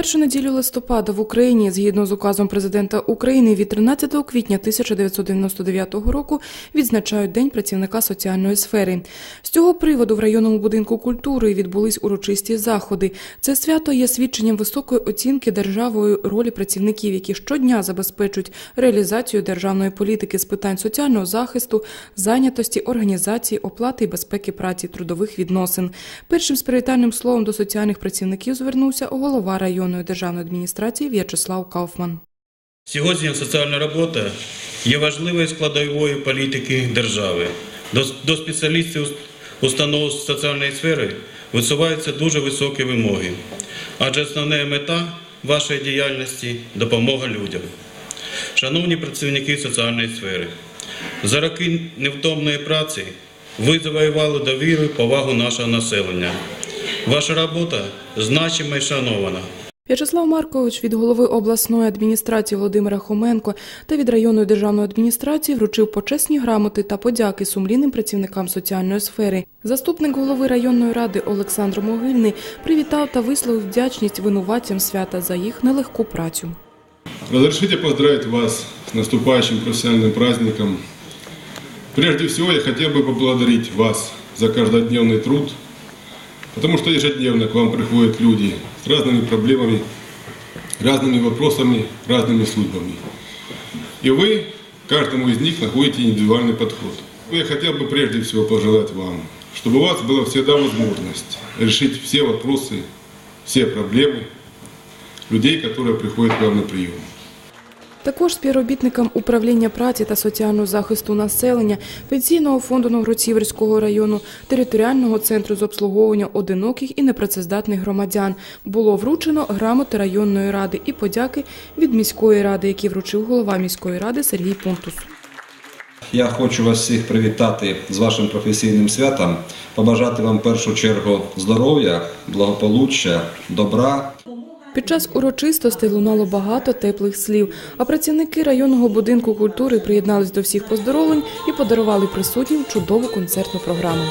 першу неділю листопада в Україні, згідно з указом президента України, від 13 квітня 1999 року відзначають День працівника соціальної сфери. З цього приводу в районному будинку культури відбулись урочисті заходи. Це свято є свідченням високої оцінки державою ролі працівників, які щодня забезпечують реалізацію державної політики з питань соціального захисту, зайнятості, організації, оплати і безпеки праці, трудових відносин. Першим з привітальним словом до соціальних працівників звернувся голова районної державної адміністрації В'ячеслав Кауфман. Сьогодні соціальна робота є важливою складовою політики держави. До, спеціалістів установ соціальної сфери висуваються дуже високі вимоги, адже основна мета вашої діяльності допомога людям. Шановні працівники соціальної сфери, за роки невтомної праці ви завоювали довіру і повагу нашого населення. Ваша робота значима і шанована. В'ячеслав Маркович від голови обласної адміністрації Володимира Хоменко та від районної державної адміністрації вручив почесні грамоти та подяки сумлінним працівникам соціальної сфери. Заступник голови районної ради Олександр Могильний привітав та висловив вдячність винуватцям свята за їх нелегку працю. Разрешите поздравить вас с наступающим профессиональным праздником. Прежде всего я хотел бы поблагодарить вас за каждодневный труд, потому что ежедневно к вам приходят люди с разными проблемами, разными вопросами, разными судьбами. И вы каждому из них находите индивидуальный подход. Я хотел бы прежде всего пожелать вам, чтобы у вас была всегда возможность решить все вопросы, все проблемы людей, которые приходят к вам на прием. Також співробітникам управління праці та соціального захисту населення, пенсійного фонду Новгород-Сіверського району, територіального центру з обслуговування одиноких і непрацездатних громадян було вручено грамоти районної ради і подяки від міської ради, які вручив голова міської ради Сергій Пунтус. Я хочу вас всіх привітати з вашим професійним святом, побажати вам в першу чергу здоров'я, благополуччя, добра. Під час урочистостей лунало багато теплих слів, а працівники районного будинку культури приєднались до всіх поздоровлень і подарували присутнім чудову концертну програму.